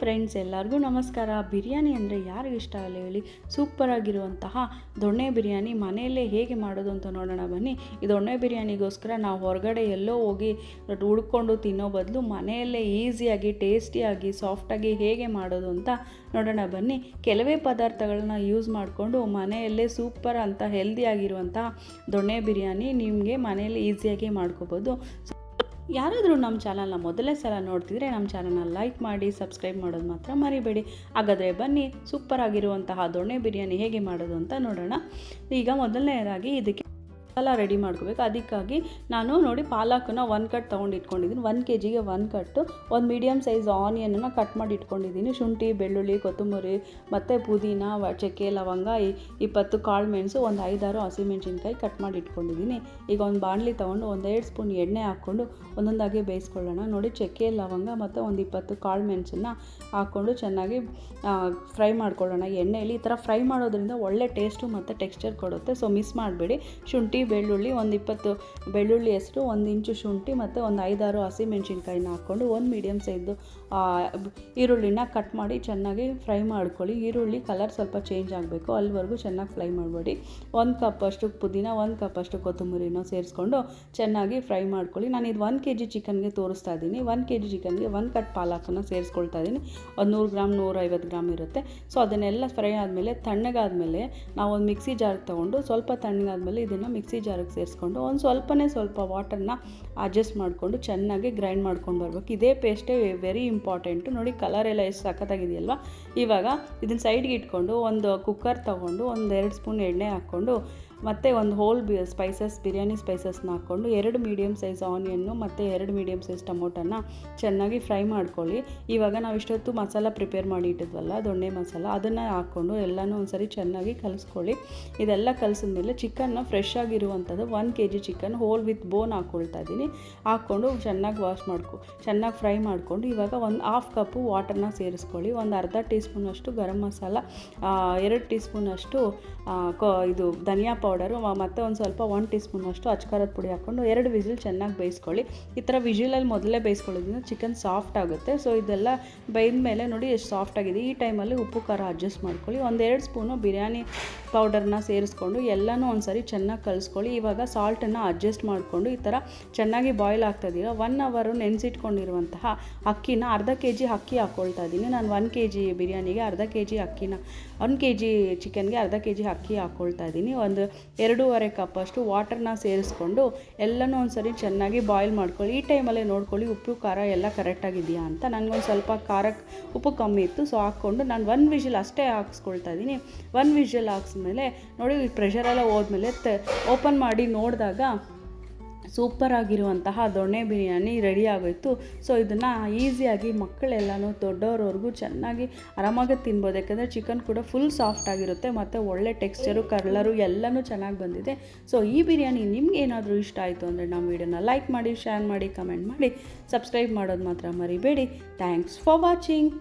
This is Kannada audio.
ಫ್ರೆಂಡ್ಸ್ ಎಲ್ಲರಿಗೂ ನಮಸ್ಕಾರ. ಬಿರಿಯಾನಿ ಅಂದರೆ ಯಾರಿಗೆ ಇಷ್ಟ ಆಗಲ್ಲ ಹೇಳಿ, ಸೂಪರಾಗಿರುವಂತಹ ದೊಣ್ಣೆ ಬಿರಿಯಾನಿ ಮನೆಯಲ್ಲೇ ಹೇಗೆ ಮಾಡೋದು ಅಂತ ನೋಡೋಣ ಬನ್ನಿ. ಈ ದೊಣ್ಣೆ ಬಿರಿಯಾನಿಗೋಸ್ಕರ ನಾವು ಹೊರಗಡೆ ಎಲ್ಲೋ ಹೋಗಿ ಹುಡ್ಕೊಂಡು ತಿನ್ನೋ ಬದಲು ಮನೆಯಲ್ಲೇ ಈಸಿಯಾಗಿ, ಟೇಸ್ಟಿಯಾಗಿ, ಸಾಫ್ಟಾಗಿ ಹೇಗೆ ಮಾಡೋದು ಅಂತ ನೋಡೋಣ ಬನ್ನಿ. ಕೆಲವೇ ಪದಾರ್ಥಗಳನ್ನ ಯೂಸ್ ಮಾಡಿಕೊಂಡು ಮನೆಯಲ್ಲೇ ಸೂಪರ್ ಅಂತ ಹೆಲ್ದಿಯಾಗಿರುವಂತಹ ದೊಣ್ಣೆ ಬಿರಿಯಾನಿ ನಿಮಗೆ ಮನೆಯಲ್ಲಿ ಈಸಿಯಾಗಿ ಮಾಡ್ಕೋಬೋದು. ಯಾರಾದರೂ ನಮ್ಮ ಚಾನಲ್ನ ಮೊದಲೇ ಸಲ ನೋಡ್ತಿದ್ರೆ ನಮ್ಮ ಚಾನಲ್ನ ಲೈಕ್ ಮಾಡಿ, ಸಬ್ಸ್ಕ್ರೈಬ್ ಮಾಡೋದು ಮಾತ್ರ ಮರಿಬೇಡಿ. ಹಾಗಾದರೆ ಬನ್ನಿ ಸೂಪರ್ ಆಗಿರುವಂತಹ ದೊಣ್ಣೆ ಬಿರಿಯಾನಿ ಹೇಗೆ ಮಾಡೋದು ಅಂತ ನೋಡೋಣ. ಈಗ ಮೊದಲನೇದಾಗಿ ಇದಕ್ಕೆ ಮಸಾಲ ರೆಡಿ ಮಾಡ್ಕೋಬೇಕು. ಅದಕ್ಕಾಗಿ ನಾನು ನೋಡಿ ಪಾಲಕನ್ನು ಒನ್ ಕಟ್ ತೊಗೊಂಡಿಟ್ಕೊಂಡಿದ್ದೀನಿ ಒನ್ ಕೆ ಜಿಗೆ ಒನ್ ಕಟ್ಟು ಒಂದು ಮೀಡಿಯಮ್ ಸೈಜ್ ಆನಿಯನನ್ನು ಕಟ್ ಮಾಡಿ ಇಟ್ಕೊಂಡಿದ್ದೀನಿ. ಶುಂಠಿ, ಬೆಳ್ಳುಳ್ಳಿ, ಕೊತ್ತಂಬರಿ, ಮತ್ತು ಪುದೀನ ಚಕ್ಕೆ, ಲವಂಗ ಇಪ್ಪತ್ತು ಕಾಳು ಮೆಣಸು, ಒಂದು ಐದಾರು ಹಸಿಮೆಣಸಿನ್ಕಾಯಿ ಕಟ್ ಮಾಡಿ ಇಟ್ಕೊಂಡಿದ್ದೀನಿ. ಈಗ ಒಂದು ಬಾಣಲಿ ತೊಗೊಂಡು ಒಂದೆರಡು ಸ್ಪೂನ್ ಎಣ್ಣೆ ಹಾಕ್ಕೊಂಡು ಒಂದೊಂದಾಗಿ ಬೇಯಿಸ್ಕೊಳ್ಳೋಣ. ನೋಡಿ ಚಕ್ಕೆ, ಲವಂಗ ಮತ್ತು ಒಂದು ಇಪ್ಪತ್ತು ಕಾಳು ಮೆಣಸನ್ನು ಹಾಕ್ಕೊಂಡು ಚೆನ್ನಾಗಿ ಫ್ರೈ ಮಾಡ್ಕೊಳ್ಳೋಣ. ಎಣ್ಣೆಯಲ್ಲಿ ಈ ಥರ ಫ್ರೈ ಮಾಡೋದ್ರಿಂದ ಒಳ್ಳೆ ಟೇಸ್ಟು ಮತ್ತು ಟೆಕ್ಸ್ಚರ್ ಕೊಡುತ್ತೆ. ಸೊ ಮಿಸ್ ಮಾಡಬೇಡಿ. ಶುಂಠಿ ಬೆಳ್ಳುಳ್ಳಿ, ಒಂದು ಇಪ್ಪತ್ತು ಬೆಳ್ಳುಳ್ಳಿ ಹೆಸರು ಒಂದು ಇಂಚು ಶುಂಠಿ ಮತ್ತು ಒಂದು ಐದಾರು ಹಸಿಮೆಣ್ಸಿನ್ಕಾಯಿನ ಹಾಕ್ಕೊಂಡು ಒಂದು ಮೀಡಿಯಮ್ ಸೈಜು ಈರುಳ್ಳಿನ ಕಟ್ ಮಾಡಿ ಚೆನ್ನಾಗಿ ಫ್ರೈ ಮಾಡ್ಕೊಳ್ಳಿ. ಈರುಳ್ಳಿ ಕಲರ್ ಸ್ವಲ್ಪ ಚೇಂಜ್ ಆಗಬೇಕು. ಅಲ್ಲಿವರೆಗೂ ಚೆನ್ನಾಗಿ ಫ್ರೈ ಮಾಡಬೇಡಿ. ಒಂದು ಕಪ್ ಅಷ್ಟು ಪುದೀನ, ಒಂದು ಕಪ್ ಅಷ್ಟು ಕೊತ್ತಂಬರಿನ ಸೇರಿಸ್ಕೊಂಡು ಚೆನ್ನಾಗಿ ಫ್ರೈ ಮಾಡ್ಕೊಳ್ಳಿ. ನಾನು ಇದು ಒಂದು ಕೆ ಜಿ ಚಿಕನ್ಗೆ ತೋರಿಸ್ತಾ ಇದ್ದೀನಿ ಒಂದು ಕೆ ಜಿ ಚಿಕನ್ಗೆ ಒಂದು ಕಟ್ ಪಾಲಕನ್ನು ಸೇರಿಸ್ಕೊಳ್ತಾ ಇದ್ದೀನಿ ಒಂದು ನೂರು ಗ್ರಾಮ್ ನೂರೈವತ್ತು ಗ್ರಾಮ್ ಇರುತ್ತೆ. ಸೊ ಅದನ್ನೆಲ್ಲ ಫ್ರೈ ಆದಮೇಲೆ, ತಣ್ಣಗಾದ್ಮೇಲೆ ನಾವು ಒಂದು ಮಿಕ್ಸಿ ಜಾರ್ಗೆ ತೊಗೊಂಡು ಸ್ವಲ್ಪ ತಣ್ಣಗಾದಮೇಲೆ ಇದನ್ನು ಮಿಕ್ಸಿ ಜಾರಿಗೆ ಸೇರಿಸ್ಕೊಂಡು ಒಂದು ಸ್ವಲ್ಪನೇ ಸ್ವಲ್ಪ ವಾಟರ್ನ ಅಡ್ಜಸ್ಟ್ ಮಾಡಿಕೊಂಡು ಚೆನ್ನಾಗಿ ಗ್ರೈಂಡ್ ಮಾಡ್ಕೊಂಡು ಬರಬೇಕು. ಇದೇ ಪೇಸ್ಟೇ ವೆರಿ ಇಂಪಾರ್ಟೆಂಟು ನೋಡಿ ಕಲರ್ ಎಲ್ಲ ಎಷ್ಟು ಸಖತ್ತಾಗಿದೆಯಲ್ವ? ಇವಾಗ ಇದನ್ನ ಸೈಡ್ಗೆ ಇಟ್ಕೊಂಡು ಒಂದು ಕುಕ್ಕರ್ ತೊಗೊಂಡು ಒಂದು ಎರಡು ಸ್ಪೂನ್ ಎಣ್ಣೆ ಹಾಕ್ಕೊಂಡು ಮತ್ತು ಒಂದು ಹೋಲ್ ಬಿ ಸ್ಪೈಸಸ್ ಬಿರಿಯಾನಿ ಸ್ಪೈಸಸ್ನ ಹಾಕ್ಕೊಂಡು ಎರಡು ಮೀಡಿಯಮ್ ಸೈಜ್ ಆನಿಯನ್ನು ಮತ್ತು ಎರಡು ಮೀಡಿಯಮ್ ಸೈಜ್ ಟೊಮೊಟೊನ ಚೆನ್ನಾಗಿ ಫ್ರೈ ಮಾಡ್ಕೊಳ್ಳಿ. ಇವಾಗ ನಾವು ಇಷ್ಟೊತ್ತು ಮಸಾಲ ಪ್ರಿಪೇರ್ ಮಾಡಿ ಇಟ್ಟಿದ್ವಲ್ಲ, ದೊಣ್ಣೆ ಮಸಾಲ, ಅದನ್ನು ಹಾಕ್ಕೊಂಡು ಎಲ್ಲನೂ ಒಂದ್ಸರಿ ಚೆನ್ನಾಗಿ ಕಲಿಸ್ಕೊಳ್ಳಿ. ಇದೆಲ್ಲ ಕಲಿಸಿದ್ಮೇಲೆ ಚಿಕನ್ನ ಫ್ರೆಶ್ ಆಗಿರುವಂಥದ್ದು one K G chicken whole with bone ಹಾಕ್ಕೊಳ್ತಾ ಇದ್ದೀನಿ. ಹಾಕ್ಕೊಂಡು ಚೆನ್ನಾಗಿ ವಾಶ್ ಮಾಡ್ಕೊ, ಚೆನ್ನಾಗಿ ಫ್ರೈ ಮಾಡಿಕೊಂಡು ಇವಾಗ ಒಂದು ಹಾಫ್ ಕಪ್ಪು ವಾಟರ್ನ ಸೇರಿಸ್ಕೊಳ್ಳಿ. ಒಂದು ಅರ್ಧ ಟೀ ಸ್ಪೂನಷ್ಟು ಗರಂ ಮಸಾಲ ಎರಡು ಟೀ ಸ್ಪೂನಷ್ಟು ಇದು ಧನಿಯಾ ಪೌಡರು ಮತ್ತು ಒಂದು ಸ್ವಲ್ಪ ಒನ್ ಟೀ ಸ್ಪೂನಷ್ಟು ಅಚ್ಕಾರದ ಪುಡಿ ಹಾಕ್ಕೊಂಡು ಎರಡು ವಿಜಿಲ್ ಚೆನ್ನಾಗಿ ಬೇಯಿಸ್ಕೊಳ್ಳಿ. ಈ ಥರ ವಿಜಿಲಲ್ಲಿ ಮೊದಲೇ ಬೇಯಿಸ್ಕೊಳ್ಳೋದ್ರಿಂದ ಚಿಕನ್ ಸಾಫ್ಟ್ ಆಗುತ್ತೆ. ಸೊ ಇದೆಲ್ಲ ಬೇಯ್ದ ಮೇಲೆ ನೋಡಿ, ಎಷ್ಟು ಸಾಫ್ಟ್ ಆಗಿದೆ. ಈ ಟೈಮಲ್ಲಿ ಉಪ್ಪು ಖಾರ ಅಡ್ಜಸ್ಟ್ ಮಾಡ್ಕೊಳ್ಳಿ. ಒಂದೆರಡು ಸ್ಪೂನು ಬಿರಿಯಾನಿ ಪೌಡರ್ನ ಸೇರಿಸ್ಕೊಂಡು ಎಲ್ಲನೂ ಒಂದ್ಸರಿ ಚೆನ್ನಾಗಿ ಕಲಿಸ್ಕೊಳ್ಳಿ. ಇವಾಗ ಸಾಲ್ಟನ್ನು ಅಡ್ಜಸ್ಟ್ ಮಾಡಿಕೊಂಡು ಈ ಥರ ಚೆನ್ನಾಗಿ ಬಾಯ್ಲ್ ಆಗ್ತಾಯಿದ್ದೀರ ಒನ್ ಅವರು ನೆನೆಸಿಟ್ಕೊಂಡಿರುವಂತಹ ಅಕ್ಕಿನ ಅರ್ಧ ಕೆ ಜಿ ಅಕ್ಕಿ ಹಾಕ್ಕೊಳ್ತಾ ಇದ್ದೀನಿ ನಾನು ಒನ್ ಕೆ ಜಿ ಬಿರಿಯಾನಿಗೆ ಅರ್ಧ ಕೆ ಜಿ ಅಕ್ಕಿನ ಒನ್ ಕೆ ಜಿ ಚಿಕನ್ಗೆ ಅರ್ಧ ಕೆ ಜಿ ಅಕ್ಕಿ ಹಾಕ್ಕೊಳ್ತಾ ಇದ್ದೀನಿ ಒಂದು ಎರಡೂವರೆ ಕಪ್ಪಷ್ಟು ವಾಟರ್ನ ಸೇರಿಸ್ಕೊಂಡು ಎಲ್ಲನೂ ಒಂದ್ಸರಿ ಚೆನ್ನಾಗಿ ಬಾಯ್ಲ್ ಮಾಡ್ಕೊಳ್ಳಿ. ಈ ಟೈಮಲ್ಲೇ ನೋಡ್ಕೊಳ್ಳಿ, ಉಪ್ಪು, ಖಾರ ಎಲ್ಲ ಕರೆಕ್ಟಾಗಿದೆಯಾ ಅಂತ. ನನಗೊಂದು ಸ್ವಲ್ಪ ಖಾರಕ್ಕೆ ಉಪ್ಪು ಕಮ್ಮಿ ಇತ್ತು ಸೊ ಹಾಕ್ಕೊಂಡು ನಾನು ಒನ್ ವಿಷಲ್ ಅಷ್ಟೇ ಹಾಕ್ಸ್ಕೊಳ್ತಾ ಇದ್ದೀನಿ ಒನ್ ವಿಷಲ್ ಹಾಕ್ಸ್ಮೇಲೆ ನೋಡಿ ಪ್ರೆಷರೆಲ್ಲ ಹೋದ್ಮೇಲೆ ತ ಓಪನ್ ಮಾಡಿ ನೋಡಿದಾಗ ಸೂಪರ್ ಆಗಿರುವಂತಹ ದೊಣ್ಣೆ ಬಿರಿಯಾನಿ ರೆಡಿ ಆಗೋಯ್ತು. ಸೊ ಇದನ್ನು ಈಸಿಯಾಗಿ ಮಕ್ಕಳೆಲ್ಲನೂ ದೊಡ್ಡವ್ರವರೆಗೂ ಚೆನ್ನಾಗಿ ಆರಾಮಾಗಿ ತಿನ್ಬೋದು. ಯಾಕಂದರೆ ಚಿಕನ್ ಕೂಡ ಫುಲ್ ಸಾಫ್ಟ್ ಆಗಿರುತ್ತೆ, ಮತ್ತು ಒಳ್ಳೆ ಟೆಕ್ಸ್ಚರು ಕಲರು ಎಲ್ಲನೂ ಚೆನ್ನಾಗಿ ಬಂದಿದೆ. ಸೊ ಈ ಬಿರಿಯಾನಿ ನಿಮ್ಗೆ ಏನಾದರೂ ಇಷ್ಟ ಆಯಿತು ಅಂದರೆ ನಮ್ಮ ವಿಡಿಯೋನ ಲೈಕ್ ಮಾಡಿ ಶೇರ್ ಮಾಡಿ ಕಮೆಂಟ್ ಮಾಡಿ ಸಬ್ಸ್ಕ್ರೈಬ್ ಮಾಡೋದು ಮಾತ್ರ ಮರಿಬೇಡಿ. Thanks for watching